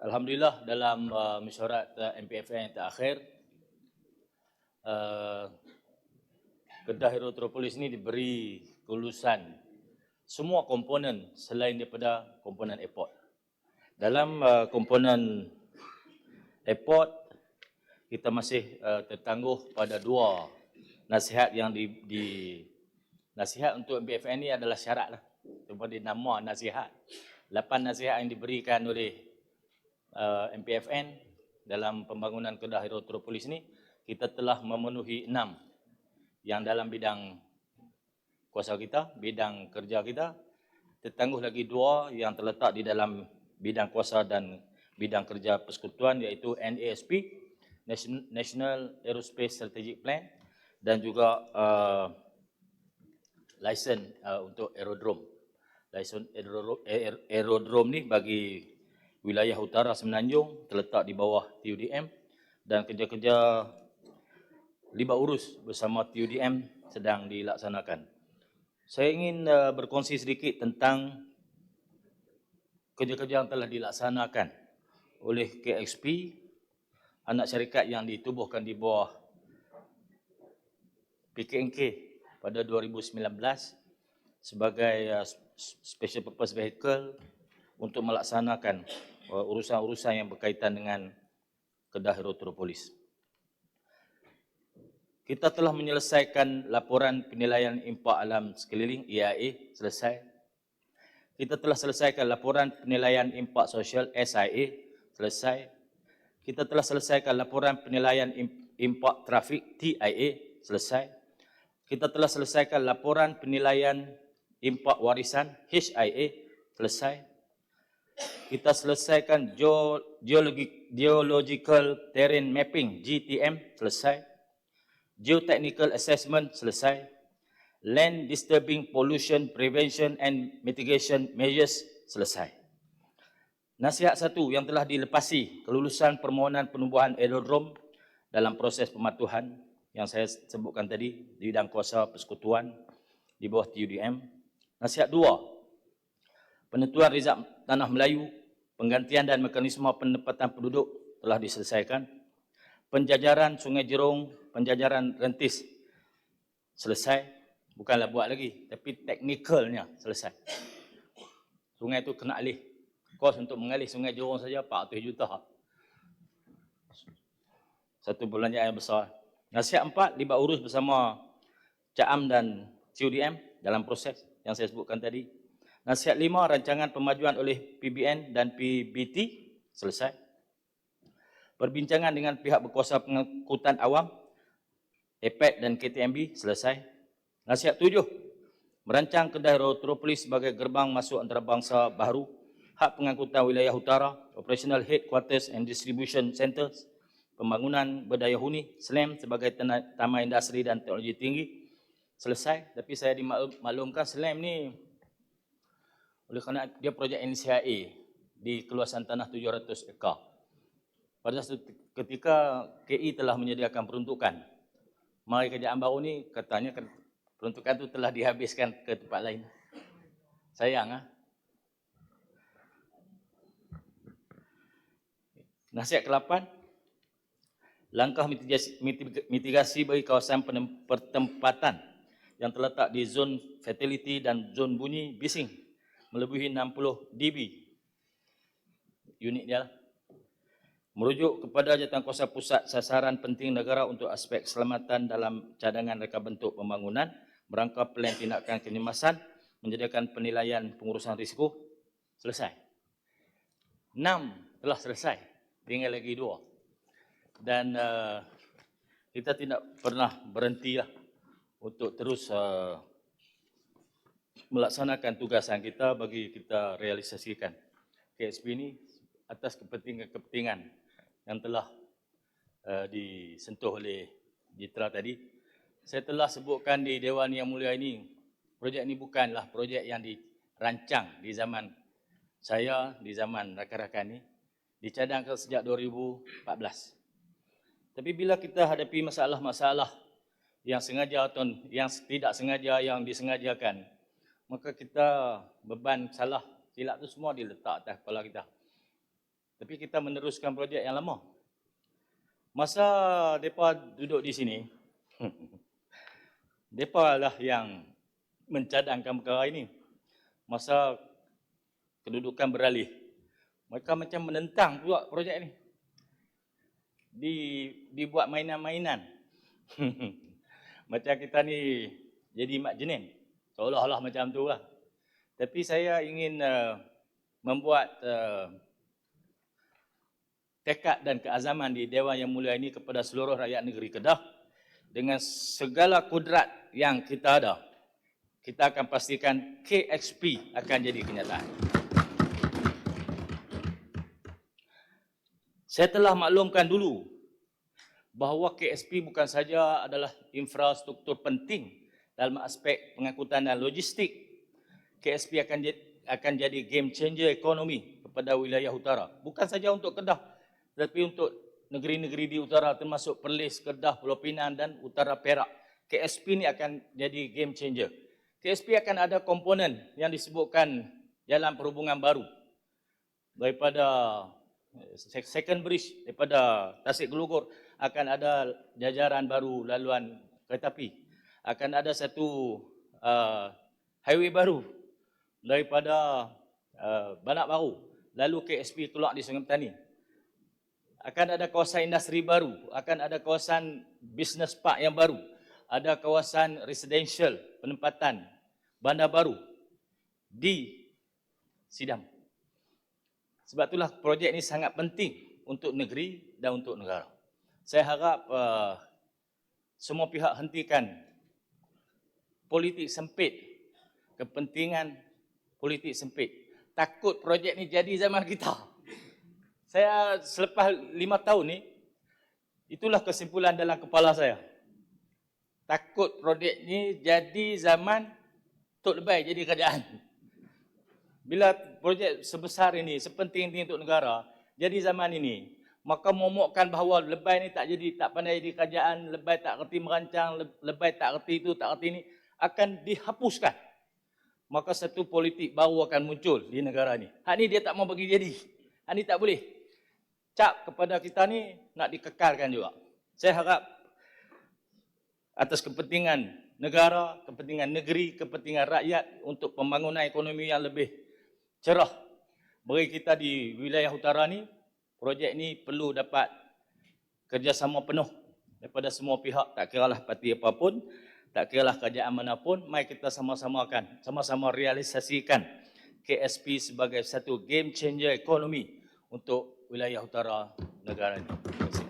Alhamdulillah dalam uh, mesyuarat uh, MPFN yang terakhir uh, Kedah Hidrotropolis ini diberi kelulusan semua komponen selain daripada komponen airport. Dalam uh, komponen airport kita masih uh, tertangguh pada dua nasihat yang di, di nasihat untuk MPFN ini adalah syarat lah. Seperti nama nasihat. Lapan nasihat yang diberikan oleh uh, MPFN dalam pembangunan Kedah Hidrotropolis ini kita telah memenuhi enam yang dalam bidang kuasa kita, bidang kerja kita. Tertangguh lagi dua yang terletak di dalam bidang kuasa dan bidang kerja persekutuan iaitu NASP, National Aerospace Strategic Plan dan juga uh, license uh, untuk aerodrome. License aerodrome, aerodrome ni bagi wilayah utara Semenanjung terletak di bawah TUDM dan kerja-kerja libat urus bersama TUDM sedang dilaksanakan. Saya ingin uh, berkongsi sedikit tentang kerja-kerja yang telah dilaksanakan oleh KXP, anak syarikat yang ditubuhkan di bawah PKNK pada 2019 sebagai uh, special purpose vehicle untuk melaksanakan uh, urusan-urusan yang berkaitan dengan Kedah Hidrotropolis. Kita telah menyelesaikan laporan penilaian impak alam sekeliling EIA selesai. Kita telah selesaikan laporan penilaian impak sosial SIA selesai. Kita telah selesaikan laporan penilaian impak trafik TIA selesai. Kita telah selesaikan laporan penilaian impak warisan HIA selesai kita selesaikan geologi, geological terrain mapping GTM selesai. Geotechnical assessment selesai. Land disturbing pollution prevention and mitigation measures selesai. Nasihat satu yang telah dilepasi kelulusan permohonan penubuhan aerodrome dalam proses pematuhan yang saya sebutkan tadi di bidang kuasa persekutuan di bawah TUDM nasihat dua penentuan rizab tanah Melayu, penggantian dan mekanisme penempatan penduduk telah diselesaikan. Penjajaran Sungai Jerung, penjajaran rentis selesai. Bukanlah buat lagi, tapi teknikalnya selesai. Sungai itu kena alih. Kos untuk mengalih Sungai Jerung saja 400 juta. Satu belanjaan yang besar. Nasihat empat, libat urus bersama CAAM dan CUDM dalam proses yang saya sebutkan tadi. Nasihat lima, rancangan pemajuan oleh PBN dan PBT selesai. Perbincangan dengan pihak berkuasa pengangkutan awam, EPET dan KTMB selesai. Nasihat tujuh, merancang Kedah Rotropolis sebagai gerbang masuk antarabangsa baru, hak pengangkutan wilayah utara, operational headquarters and distribution centers, pembangunan berdaya huni, SLAM sebagai taman industri dan teknologi tinggi, selesai. Tapi saya dimaklumkan SLAM ni oleh kerana dia projek NCIA di keluasan tanah 700 ekar. Pada satu ketika KI telah menyediakan peruntukan, mari kerajaan baru ni katanya peruntukan itu telah dihabiskan ke tempat lain. Sayang ah. Nasihat ke-8 Langkah mitigasi, mitigasi bagi kawasan pertempatan yang terletak di zon fatality dan zon bunyi bising melebihi 60 dB unit dia lah. merujuk kepada jatuh kuasa pusat sasaran penting negara untuk aspek keselamatan dalam cadangan reka bentuk pembangunan merangka plan tindakan kenyemasan menjadikan penilaian pengurusan risiko selesai. Enam telah selesai, tinggal lagi dua. Dan uh, kita tidak pernah berhenti untuk terus uh, melaksanakan tugasan kita bagi kita realisasikan KSP ini atas kepentingan-kepentingan yang telah uh, disentuh oleh Jitra tadi. Saya telah sebutkan di Dewan Yang Mulia ini, projek ini bukanlah projek yang dirancang di zaman saya, di zaman rakan-rakan ini, dicadangkan sejak 2014. Tapi bila kita hadapi masalah-masalah yang sengaja atau yang tidak sengaja, yang disengajakan, maka kita beban salah silap tu semua diletak atas kepala kita. Tapi kita meneruskan projek yang lama. Masa mereka duduk di sini, mereka lah yang mencadangkan perkara ini. Masa kedudukan beralih, mereka macam menentang pula projek ini. Di, dibuat mainan-mainan. macam kita ni jadi mak jenin. Seolah-olah macam tu lah. Tapi saya ingin uh, membuat uh, tekad dan keazaman di Dewan Yang Mulia ini kepada seluruh rakyat negeri Kedah dengan segala kudrat yang kita ada, kita akan pastikan KXP akan jadi kenyataan. Saya telah maklumkan dulu bahawa KSP bukan saja adalah infrastruktur penting dalam aspek pengangkutan dan logistik. KSP akan akan jadi game changer ekonomi kepada wilayah utara. Bukan saja untuk Kedah, tetapi untuk negeri-negeri di utara termasuk Perlis, Kedah, Pulau Pinang dan Utara Perak. KSP ini akan jadi game changer. KSP akan ada komponen yang disebutkan jalan perhubungan baru daripada eh, second bridge daripada Tasik Gelugor akan ada jajaran baru laluan kereta api. Akan ada satu uh, highway baru daripada uh, Banak Baru lalu KSP keluar di Sungai Petani akan ada kawasan industri baru, akan ada kawasan business park yang baru, ada kawasan residential penempatan bandar baru di Sidam. Sebab itulah projek ini sangat penting untuk negeri dan untuk negara. Saya harap uh, semua pihak hentikan politik sempit, kepentingan politik sempit. Takut projek ini jadi zaman kita saya selepas lima tahun ni, itulah kesimpulan dalam kepala saya. Takut projek ni jadi zaman Tok Lebay jadi kerajaan. Bila projek sebesar ini, sepenting ini untuk negara, jadi zaman ini, maka momokkan bahawa Lebay ni tak jadi, tak pandai jadi kerajaan, Lebay tak kerti merancang, Lebay tak kerti itu, tak kerti ini, akan dihapuskan. Maka satu politik baru akan muncul di negara ini. Hak ni dia tak mau bagi jadi. Hak ni tak boleh cap kepada kita ni nak dikekalkan juga. Saya harap atas kepentingan negara, kepentingan negeri, kepentingan rakyat untuk pembangunan ekonomi yang lebih cerah bagi kita di wilayah utara ni, projek ni perlu dapat kerjasama penuh daripada semua pihak, tak kira lah parti apapun, tak kira lah kerajaan manapun, mari kita sama-sama akan sama-sama realisasikan KSP sebagai satu game changer ekonomi untuk wilayah utara negara ini. Terima kasih.